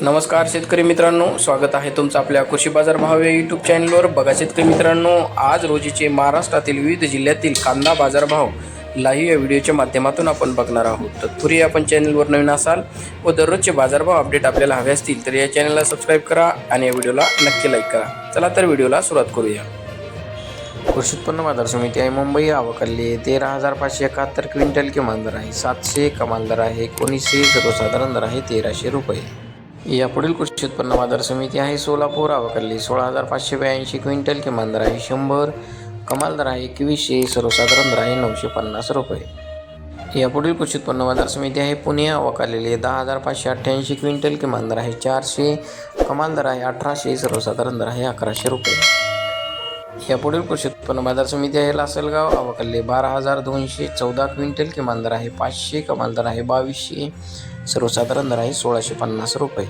नमस्कार शेतकरी मित्रांनो स्वागत आहे तुमचं आपल्या कृषी बाजार भाव या यूट्यूब चॅनलवर बघा शेतकरी मित्रांनो आज रोजीचे महाराष्ट्रातील विविध जिल्ह्यातील कांदा बाजारभाव लाईव्ह या व्हिडिओच्या माध्यमातून आपण बघणार आहोत. तत्पूर्वी आपण चॅनलवर नवीन असाल व दररोजचे बाजारभाव अपडेट आपल्याला हवे असतील तर या चॅनलला सबस्क्राईब करा आणि या व्हिडिओला नक्की लाईक करा. चला तर व्हिडिओला सुरुवात करूया. कृषी उत्पन्न बाजार समिती आहे मुंबई आवकल्ली तेरा हजार पाचशे एकाहत्तर क्विंटल किमान दर आहे सातशे कमाल दर आहे एकोणीसशे सर्वसाधारण दर आहे तेराशे रुपये. यापुढील कृषी उत्पन्न बाजार समिती आहे सोलापूर आवकल्ली सोळा हजार पाचशे ब्याऐंशी क्विंटल किमान दर आहे शंभर कमाल दर आहे एकवीसशे सर्वसाधारण दर आहे नऊशे पन्नास रुपये. यापुढील कृषी उत्पन्न बाजार समिती आहे पुणे आवकालेली दहा हजार पाचशे अठ्ठ्याऐंशी क्विंटल किमान दर आहे चारशे कमाल दर आहे अठराशे सर्वसाधारण दर आहे अकराशे रुपये. यापुढील कृषी उत्पन्न बाजार समिती आहे लासलगाव. अवकल्ले बारा हजार दोनशे चौदा क्विंटल किमान दर आहे. पाचशे कमाल दर आहे. बावीसशे सर्वसाधारण दर आहे. सोळाशे पन्नास रुपये.